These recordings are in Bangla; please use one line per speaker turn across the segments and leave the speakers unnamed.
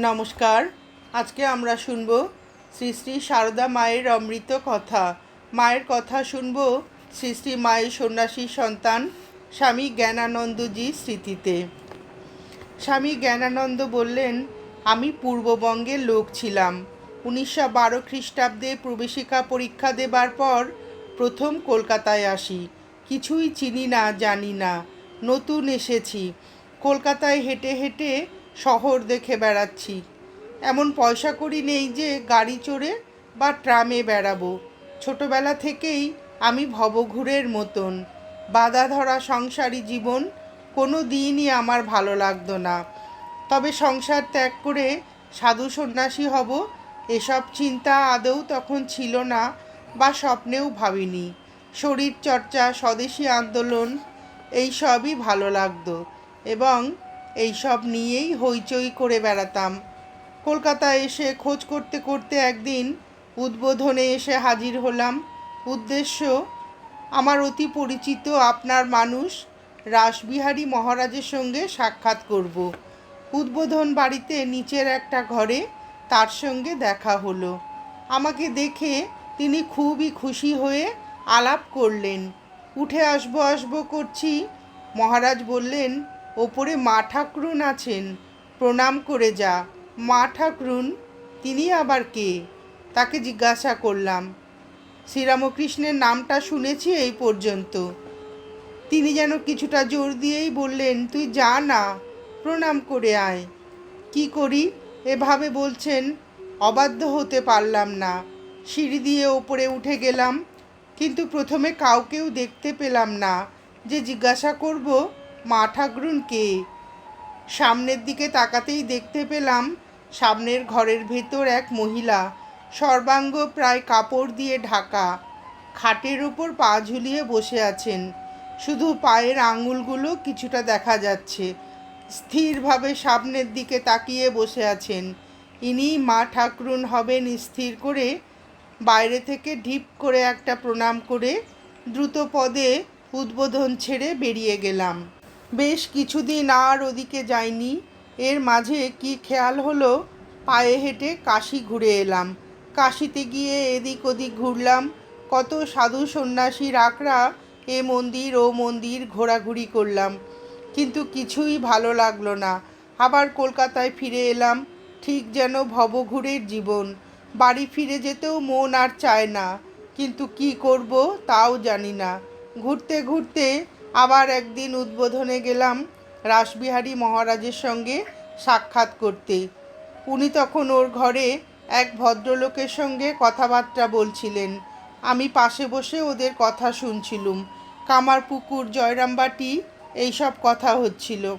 নমস্কার। আজকে আমরা শুনব শ্রী শ্রী সারদা মায়ের অমৃত কথা। মায়ের কথা শুনব শ্রী শ্রী মায়ের সন্ন্যাসী সন্তান স্বামী জ্ঞানানন্দজি স্মৃতিতে। স্বামী জ্ঞানানন্দ বললেন, আমি পূর্ববঙ্গের লোক ছিলাম। উনিশশো বারো খ্রিস্টাব্দে প্রবেশিকা পরীক্ষা দেবার পর প্রথম কলকাতায় আসি। কিছুই চিনি না, জানি না। নতুন এসেছি। কলকাতায় হেঁটে হেঁটে শহর দেখে বেড়াচ্ছি। এমন পয়সা করি নেই যে গাড়ি চড়ে বা ট্রামে বেড়াবো। ছোটবেলা থেকেই আমি ভবঘুরের মতন। বাধা ধরা সংসারী জীবন কোনো দিনই আমার ভালো লাগতো না। তবে সংসার ত্যাগ করে সাধু সন্ন্যাসী হব, এসব চিন্তা আদৌ তখন ছিল না বা স্বপ্নেও ভাবিনি। শরীর চর্চা স্বদেশী আন্দোলন এই সবই ভালো লাগতো। এবং এই সব নিয়েই হইচই করে বেড়াতাম। কলকাতায় এসে খোঁজ করতে করতে একদিন উদ্বোধনে এসে হাজির হলাম। উদ্দেশ্য, আমার অতি পরিচিত আপনার মানুষ রাসবিহারী মহারাজের সঙ্গে সাক্ষাৎ করব। উদ্বোধন বাড়িতে নিচের একটা ঘরে তার সঙ্গে দেখা হলো। আমাকে দেখে তিনি খুবই খুশি হয়ে আলাপ করলেন। উঠে আসব আসব করছি। মহারাজ বললেন ওপরে মা ঠাকরুন আছেন। প্রণাম করে যা। মা ঠাকরুন, তিনি আবার কে? তাকে জিজ্ঞাসা করলাম। শ্রীরামকৃষ্ণের নামটা শুনেছি এই পর্যন্ত। তিনি যেন কিছুটা জোর দিয়েই বললেন, তুই যা না, প্রণাম করে আয়। কি করি? এভাবে বলছেন। অবাধ্য হতে পারলাম না। সিঁড়ি দিয়ে ওপরে উঠে গেলাম, কিন্তু প্রথমে কাউকেও দেখতে পেলাম না। যে জিজ্ঞাসা করব মা ঠাকরুন কে সামনের দিকে তাকাতেই দেখতে পেলাম সামনের ঘরের ভেতর এক মহিলা, সর্বাঙ্গ প্রায় কাপড় দিয়ে ঢাকা, খাটের ওপর পা ঝুলিয়ে বসে আছেন। শুধু পায়ের আঙুলগুলো কিছুটা দেখা যাচ্ছে। স্থিরভাবে সামনের দিকে তাকিয়ে বসে আছেন। ইনি মা ঠাকরুন হবেন স্থির করে বাইরে থেকে ঢিপ করে একটা প্রণাম করে দ্রুত পদে উদ্বোধন ছেড়ে বেরিয়ে গেলাম। বেশ কিছুদিন আর ওদিকে যাইনি। এর মাঝে কি খেয়াল হলো? পায়ে হেঁটে কাশি ঘুরে এলাম। কাশিতে গিয়ে এদিক ওদিক ঘুরলাম। কত সাধু সন্ন্যাসী রাকরা এ মন্দির ও মন্দির ঘোরাঘুরি করলাম। কিন্তু কিছুই ভালো লাগল না। আবার কলকাতায় ফিরে এলাম। ঠিক যেন ভবঘুরের জীবন। বাড়ি ফিরে যেতেও মন আর চায় না। কিন্তু কি করব তাও জানি না। ঘুরতে ঘুরতে আবার একদিন উদ্বোধনে গেলাম রাসবিহারী মহারাজের সঙ্গে সাক্ষাৎ করতে। উনি তখন ওর ঘরে এক ভদ্রলোকের সঙ্গে কথাবার্তা বলছিলেন। আমি পাশে বসে ওদের কথা শুনছিলুম। কামারপুকুর, জয়রামবাটি, এইসব কথা হচ্ছিল।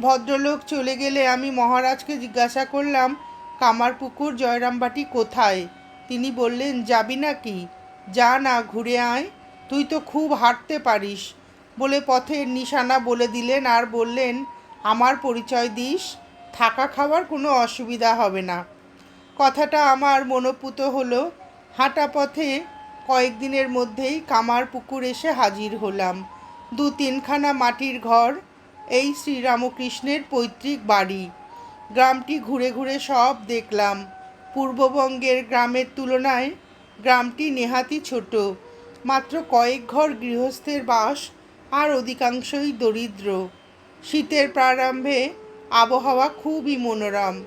ভদ্রলোক চলে গেলে আমি মহারাজকে জিজ্ঞাসা করলাম, কামারপুকুর, জয়রামবাটি কোথায়? তিনি বললেন, যাবি নাকি? যা না, ঘুরে আয়। তুই তো খুব হাঁটতে পারিস। বলে পথের নিশানা বলে দিলেন আর বললেন, আমার পরিচয় দিস, থাকা খাওয়ার কোনো অসুবিধা হবে না। কথাটা আমার মনোপুত হলো। হাঁটা পথে কয়েকদিনের মধ্যেই কামার পুকুর এসে হাজির হলাম। দু তিনখানা মাটির ঘর, এই শ্রীরামকৃষ্ণের পৈতৃক বাড়ি। গ্রামটি ঘুরে ঘুরে সব দেখলাম। পূর্ববঙ্গের গ্রামের তুলনায় গ্রামটি নেহাতি ছোট। মাত্র কয়েক ঘর গৃহস্থের বাস আর অধিকাংশই দরিদ্র। শীতের প্রারম্ভে আবহাওয়া খুবই মনোরম।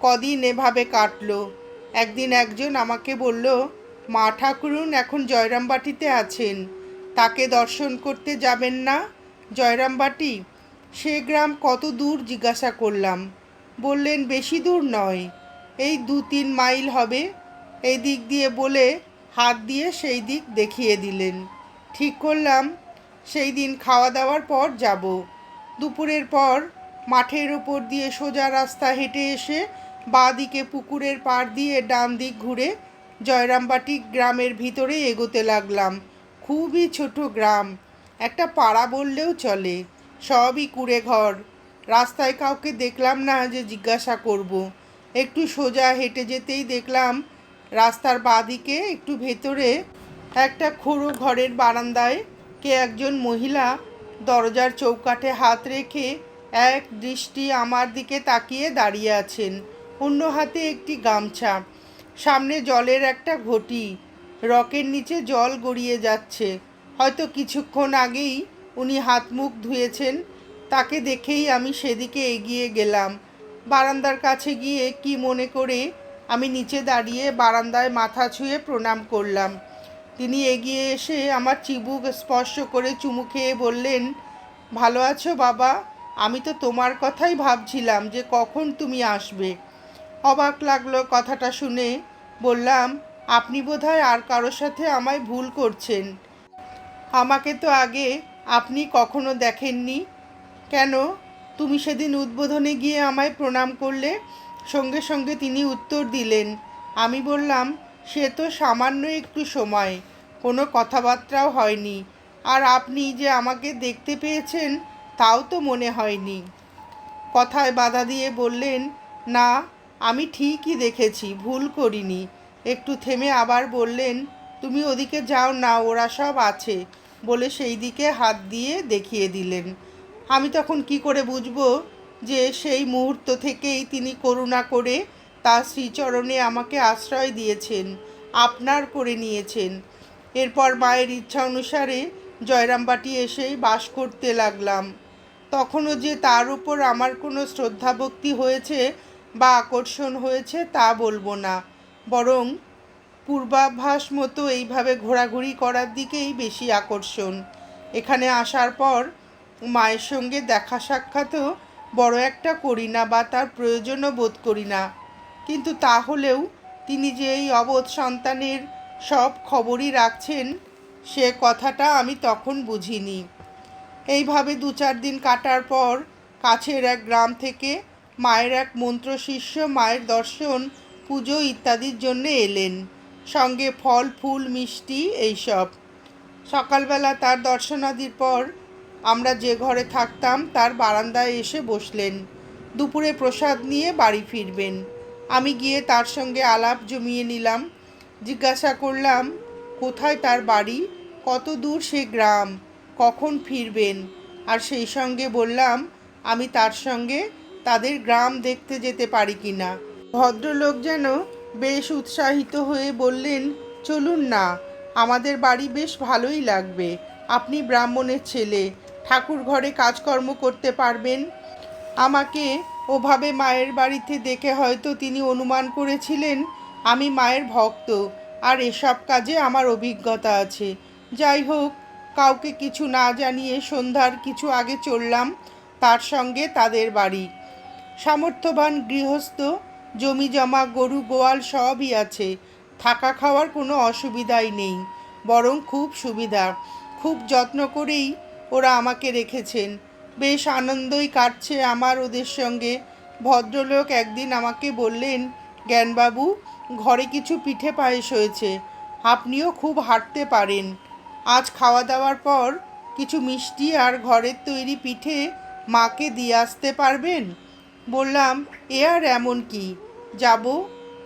কদিন এভাবে কাটলো। একদিন একজন আমাকে বলল, মা ঠাকুরুন এখন জয়রামবাটিতে আছেন। তাকে দর্শন করতে যাবেন না? জয়রামবাটি, সে গ্রাম কত দূর জিজ্ঞাসা করলাম। বললেন, বেশি দূর নয়। এই দু তিন মাইল হবে। এই দিক দিয়ে বলে হাত দিয়ে সেই দিক দেখিয়ে দিলেন। ঠিক করলাম সেই দিন খাওয়া দাওয়ার পর যাব। দুপুরের পর মাঠের ওপর দিয়ে সোজা রাস্তা হেঁটে এসে বাঁ দিকে পুকুরের পাড় দিয়ে ডান দিক ঘুরে জয়রামবাটি গ্রামের ভিতরে এগোতে লাগলাম। খুবই ছোট গ্রাম। একটা পাড়া বললেও চলে। সবই কুড়ে ঘর। রাস্তায় কাউকে দেখলাম না যে জিজ্ঞাসা করব। একটু সোজা হেঁটে যেতেই দেখলাম রাস্তার বাঁদিকে একটু ভেতরে একটা খুঁড়ো ঘরের বারান্দায় কে একজন মহিলা দরজার চৌকাঠে হাত রেখে এক দৃষ্টি আমার দিকে তাকিয়ে দাঁড়িয়ে আছেন। অন্য হাতে একটি গামছা। সামনে জলের একটা ঘটি। রকের নিচে জল গড়িয়ে যাচ্ছে। হয়তো কিছুক্ষণ আগেই উনি হাত মুখ ধুয়েছেন। তাকে দেখেই আমি সেদিকে এগিয়ে গেলাম। বারান্দার কাছে গিয়ে কি মনে করে আমি নিচে দাঁড়িয়ে বারান্দায় মাথা ছুঁয়ে প্রণাম করলাম। তিনি এগিয়ে এসে আমার চিবুক স্পর্শ করে চুমু খেয়ে বললেন, ভালো আছো বাবা? আমি তো তোমার কথাই ভাবছিলাম যে কখন তুমি আসবে। অবাক লাগল কথাটা শুনে। বললাম, আপনি বোধহয় আর কারোর সাথে আমায় ভুল করছেন। আমাকে তো আগে আপনি কখনো দেখেননি। কেন? তুমি সেদিন উদ্বোধনে গিয়ে আমায় প্রণাম করলে, সঙ্গে সঙ্গে তিনি উত্তর দিলেন। আমি বললাম, সে তো সামান্য একটু সময়। কোনো কথাবার্তাও হয়নি। আর আপনি যে আমাকে দেখতে পেয়েছেন, তাও তো মনে হয়নি। কথায় বাধা দিয়ে বললেন, না, আমি ঠিকই দেখেছি, ভুল করিনি। একটু থেমে আবার বললেন, তুমি ওদিকে যাও না, ওরা সব আছে। বলে সেই দিকে হাত দিয়ে দেখিয়ে দিলেন। আমি তখন কি করে বুঝব যে সেই মুহূর্ত থেকেই তিনি করুণা করে তার শ্রীচরণে আমাকে আশ্রয় দিয়েছেন, আপনার করে নিয়েছেন? এরপর মায়ের ইচ্ছা অনুসারে জয়রামবাটি এসেই বাস করতে লাগলাম। তখনও যে তার উপর আমার কোনো শ্রদ্ধাভক্তি হয়েছে বা আকর্ষণ হয়েছে তা বলব না। বরং পূর্বাভাস মতো এইভাবে ঘোরাঘুরি করার দিকেই বেশি আকর্ষণ। এখানে আসার পর মায়ের সঙ্গে দেখা সাক্ষাৎও বড় একটা করি না বা তার প্রয়োজনও বোধ করি না। কিন্তু তাহলেও তিনি যে এই অবোধ সন্তানের সব খবরই রাখছেন, সে কথাটা আমি তখন বুঝিনি। এইভাবে দু চার দিন কাটার পর কাছের এক গ্রাম থেকে মায়ের এক মন্ত্র শিষ্য, মায়ের দর্শন, পুজো ইত্যাদির জন্য এলেন। সঙ্গে ফল, ফুল, মিষ্টি এইসব। সকালবেলা তার দর্শনাদির পর আমরা যে ঘরে থাকতাম তার বারান্দায় এসে বসলেন। দুপুরে প্রসাদ নিয়ে বাড়ি ফিরবেন। আমি গিয়ে তার সঙ্গে আলাপ জমিয়ে নিলাম। জিজ্ঞাসা করলাম, কোথায় তার বাড়ি? কত দূর সে গ্রাম? কখন ফিরবেন? আর সেই সঙ্গে বললাম, আমি তার সঙ্গে তাদের গ্রাম দেখতে যেতে পারি কি না? ভদ্রলোক যেন বেশ উৎসাহিত হয়ে বললেন, চলুন না, আমাদের বাড়ি বেশ ভালোই লাগবে। আপনি ব্রাহ্মণের ছেলে, ঠাকুর ঘরে কাজকর্ম করতে পারবেন। আমাকে ওভাবে মায়ের বাড়িতে দেখে হয়তো তিনি অনুমান করেছিলেন আমি মায়ের ভক্ত, আর এসব কাজে আমার অভিজ্ঞতা আছে। যাই হোক, কাউকে কিছু না জানিয়ে সন্ধ্যার কিছু আগে চললাম, তার সঙ্গে তাদের বাড়ি। সামর্থ্যবান গৃহস্থ, জমি জমা, গরু গোয়াল সবই আছে। থাকা খাওয়ার কোনো অসুবিধাই নেই, বরং খুব সুবিধা। খুব যত্ন করেই ওরা আমাকে রেখেছেন। বেশ আনন্দই কাটছে আমার ওদের সঙ্গে। ভদ্রলোক একদিন আমাকে বললেন, জ্ঞানবাবু ঘরে কিছু পিঠে পায়েস হয়েছে। আপনিও খুব হাঁটতে পারেন। আজ খাওয়া দাওয়ার পর কিছু মিষ্টি আর ঘরের তৈরি পিঠে মাকে দিয়ে আসতে পারবেন? বললাম, এ আর এমন কি? যাব।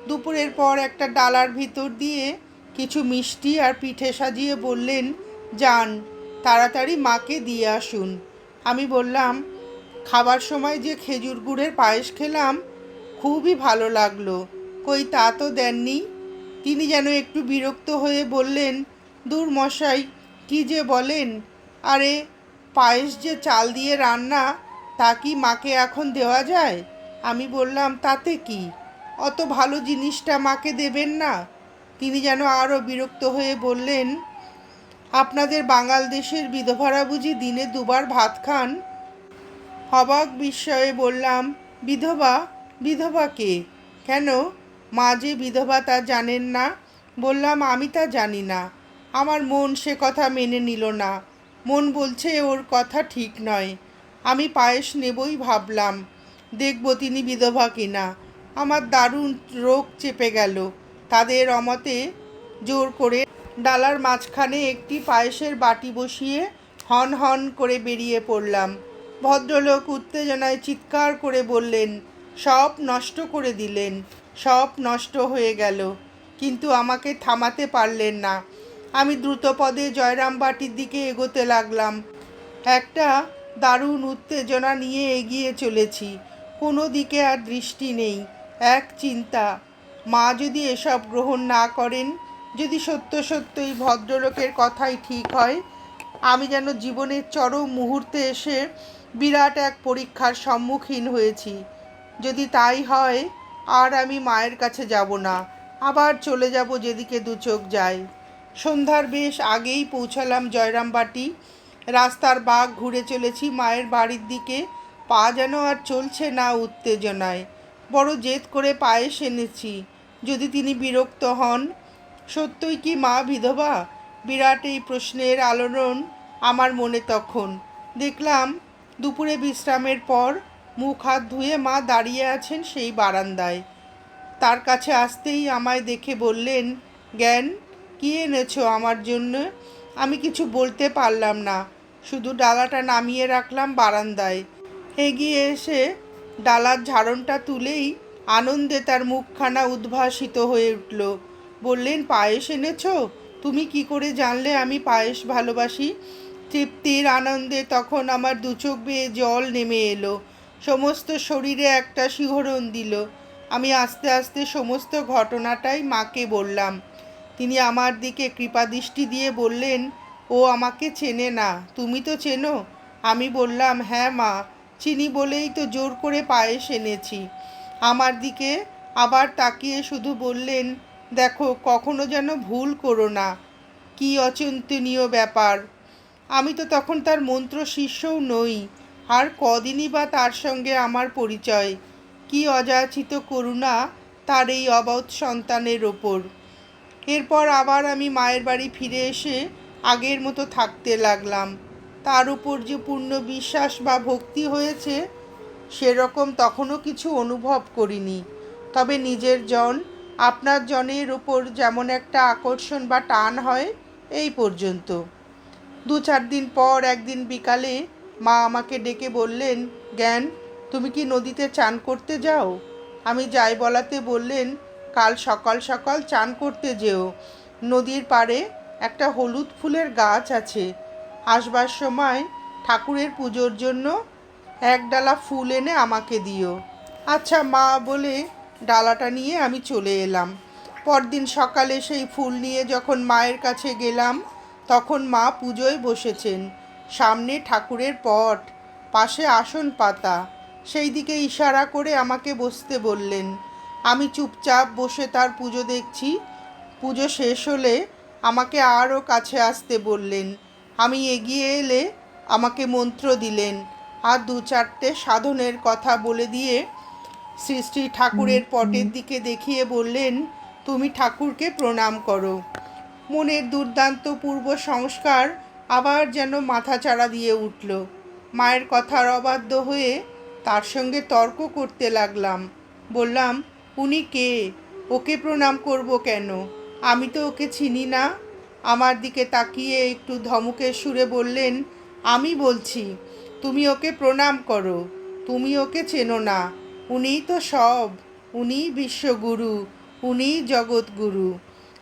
দুপুরের পর একটা ডালার ভিতর দিয়ে কিছু মিষ্টি আর পিঠে সাজিয়ে বললেন, যান, তাড়াতাড়ি মাকে দিয়ে আসুন। আমি বললাম, খাবার সময় যে খেজুর গুড়ের পায়েস খেলাম, খুবই ভালো লাগল। কই তা তো দেননি। তিনি যেন একটু বিরক্ত হয়ে বললেন, দূর মশাই, কি যে বলেন? আরে, পায়েস যে চাল দিয়ে রান্না, তা কি মাকে এখন দেওয়া যায়? আমি বললাম, তাতে কি? অত ভালো জিনিসটা মাকে দেবেন না? তিনি যেন আরও বিরক্ত হয়ে বললেন, আপনাদের বাঙাল দেশের বিধবারা বুঝি দিনে দুবার ভাত খান? অবাক বিস্ময়ে বললাম, বিধবা? বিধবা কে? কেন? মা যে বিধবা তা জানেন না। বললাম, আমি তা জানি না। আমার মন সে কথা মেনে নিল না। মন বলছে ওর কথা ঠিক নয়। আমি পায়েস নেবই ভাবলাম। দেখব তিনি বিধবা কিনা। আমার দারুণ রোগ চেপে গেল। তাদের অমতে জোর করে ডালার মাঝখানে একটি পায়েসের বাটি বসিয়ে হন হন করে বেরিয়ে পড়লাম। ভদ্রলোক উত্তেজনায় চিৎকার করে বললেন, সব নষ্ট করে দিলেন। সব নষ্ট হয়ে গেল। কিন্তু আমাকে থামাতে পারলেন না। আমি দ্রুতপদে জয়রামবাটির দিকে এগোতে লাগলাম। একটা দারুণ উত্তেজনা নিয়ে এগিয়ে চলেছি। কোনো দিকে আর দৃষ্টি নেই। এক চিন্তা, মা যদি এসব গ্রহণ না করেন, যদি সত্য সত্যই ভদ্রলোকের কথাই ঠিক হয়, আমি যেন জীবনের চরম মুহূর্তে এসে বিরাট এক পরীক্ষার সম্মুখীন হয়েছি। যদি তাই হয় আর আমি মায়ের কাছে যাব না। আবার চলে যাব যেদিকে দু চোখ যায়। সন্ধ্যার বেশ আগেই পৌঁছালাম জয়রামবাটি। রাস্তার বাঘ ঘুরে চলেছি মায়ের বাড়ির দিকে। পা যেন আর চলছে না উত্তেজনায়। বড় জেদ করে পায়েস এনেছি। যদি তিনি বিরক্ত হন, সত্যই কি মা বিধবা? বিরাট এই প্রশ্নের আলোড়ন আমার মনে তখন। দেখলাম দুপুরে বিশ্রামের পর মুখ হাত ধুয়ে মা দাঁড়িয়ে আছেন সেই বারান্দায়। তার কাছে আসতেই আমায় দেখে বললেন, জ্ঞান, কী এনেছো আমার জন্য? আমি কিছু বলতে পারলাম না। শুধু ডালাটা নামিয়ে রাখলাম বারান্দায় এগিয়ে এসে ডালার ঝাড়নটা তুলেই আনন্দে তার মুখখানা উদ্ভাসিত হয়ে উঠল। বললেন, পায়েস এনেছো? তুমি কি করে জানলে আমি পায়েস ভালোবাসি? তৃপ্তির আনন্দে তখন আমার দু চোখ বেয়ে জল নেমে এলো। সমস্ত শরীরে একটা শিহরণ দিল। আমি আস্তে আস্তে সমস্ত ঘটনাটাই মাকে বললাম। তিনি আমার দিকে কৃপাদৃষ্টি দিয়ে বললেন, ও আমাকে চেনে না। তুমি তো চেনো? আমি বললাম হ্যাঁ মা, চিনি বলেই তো জোর করে পায়েস এনেছি। আমার দিকে আবার তাকিয়ে শুধু বললেন, দেখো, কখনো যেন ভুল করো না। কি অচিন্তনীয় ব্যাপার। আমি তো তখন তার মন্ত্র শিষ্যও নই। আর কদিনই বা তার সঙ্গে আমার পরিচয়? কি অযাচিত করুণা তার এই অবধ সন্তানের ওপর? এরপর আবার আমি মায়ের বাড়ি ফিরে এসে আগের মতো থাকতে লাগলাম। তার উপর যে পূর্ণ বিশ্বাস বা ভক্তি হয়েছে, সেরকম তখনও কিছু অনুভব করিনি। তবে নিজের জন, আপনার জনের ওপর যেমন একটা আকর্ষণ বা টান হয়, এই পর্যন্ত। দু চার দিন পর একদিন বিকালে মা আমাকে ডেকে বললেন, জ্ঞান, তুমি কি নদীতে চান করতে যাও? আমি যাই বলাতে বললেন, কাল সকাল সকাল চান করতে যেও। নদীর পাড়ে একটা হলুদ ফুলের গাছ আছে। আসবার সময় ঠাকুরের পুজোর জন্য এক ডালা ফুল এনে আমাকে দিও। আচ্ছা মা, বলে ডালাটা নিয়ে আমি চলে এলাম। পরদিন সকালে সেই ফুল নিয়ে যখন মায়ের কাছে গেলাম, তখন মা পুজোয় বসেছেন। সামনে ঠাকুরের পট পাশে আসন পাতা। সেই দিকে ইশারা করে আমাকে বসতে বললেন। আমি চুপচাপ বসে তার পুজো দেখছি। পুজো শেষ হলে আমাকে আরও কাছে আসতে বললেন। আমি এগিয়ে এলে আমাকে মন্ত্র দিলেন। আর দু চারটে সাধনের কথা বলে দিয়ে শ্রী শ্রী ঠাকুরের পটের দিকে দেখিয়ে বললেন তুমি ঠাকুরকে প্রণাম করো। মনের দুর্দান্ত পূর্ব সংস্কার আবার যেন মাথাচাড়া দিয়ে উঠল। মায়ের কথার অবাধ্য হয়ে তার সঙ্গে তর্ক করতে লাগলাম। বললাম, উনি কে? ওকে প্রণাম করব কেন? আমি তো ওকে চিনি না। আমার দিকে তাকিয়ে একটু ধমকের সুরে বললেন, আমি বলছি, তুমি ওকে প্রণাম করো। তুমি ওকে চেনো না। উনিই তো সব। উনিই বিশ্বগুরু। উনিই জগৎগুরু।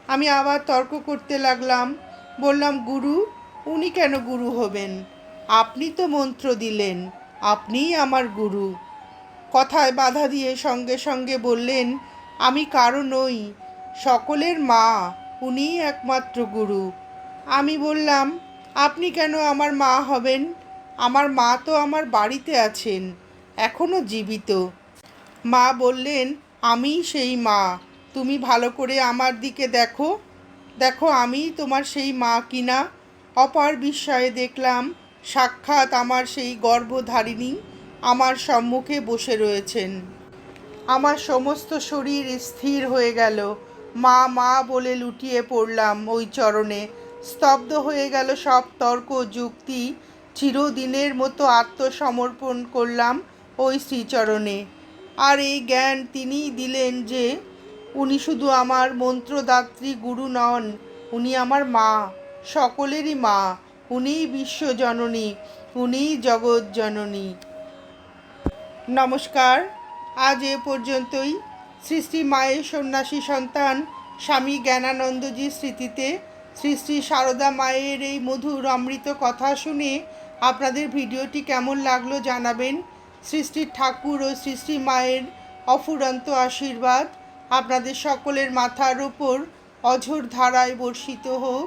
আমি আবার তর্ক করতে লাগলাম। বললাম, গুরু উনি কেন গুরু হবেন? আপনি তো মন্ত্র দিলেন, আপনিই আমার গুরু। কথায় বাধা দিয়ে সঙ্গে সঙ্গে বললেন, আমি কারও নই, সকলের মা, উনিই একমাত্র গুরু। আমি বললাম, আপনি কেন আমার মা হবেন? আমার মা তো আমার বাড়িতে আছেন এখনও জীবিত। মা বললেন, আমিই সেই মা, তুমি ভালো করে আমার দিকে দেখো। দেখো, আমিই তোমার সেই মা কিনা। অপার বিস্ময়ে দেখলাম, সাক্ষাৎ আমার সেই গর্ভধারিণী আমার সম্মুখে বসে রয়েছেন। আমার সমস্ত শরীর স্থির হয়ে গেল। মা মা বলে লুটিয়ে পড়লাম ওই চরণে। স্তব্ধ হয়ে গেল সব তর্ক, যুক্তি। চিরদিনের মতো আত্মসমর্পণ করলাম ওই শ্রীচরণে। আর এই জ্ঞান তিনিই দিলেন যে, উনি শুধু আমার মন্ত্রদাত্রী গুরু নন, উনি আমার মা। সকলেরই মা, উনিই বিশ্বজননী উনিই জগৎ জননী। নমস্কার, আজ এ পর্যন্তই। শ্রী মায়ের সন্ন্যাসী সন্তান স্বামী জ্ঞানানন্দজির স্মৃতিতে শ্রী শ্রী সারদা মায়ের এই মধুর অমৃত কথা শুনে আপনাদের ভিডিওটি কেমন লাগল জানাবেন। সৃষ্টির ঠাকুর ও সৃষ্টি মায়ের অফুরন্ত আশীর্বাদ আপনাদের সকলের মাথার ওপর অঝোর ধারায় বর্ষিত হোক।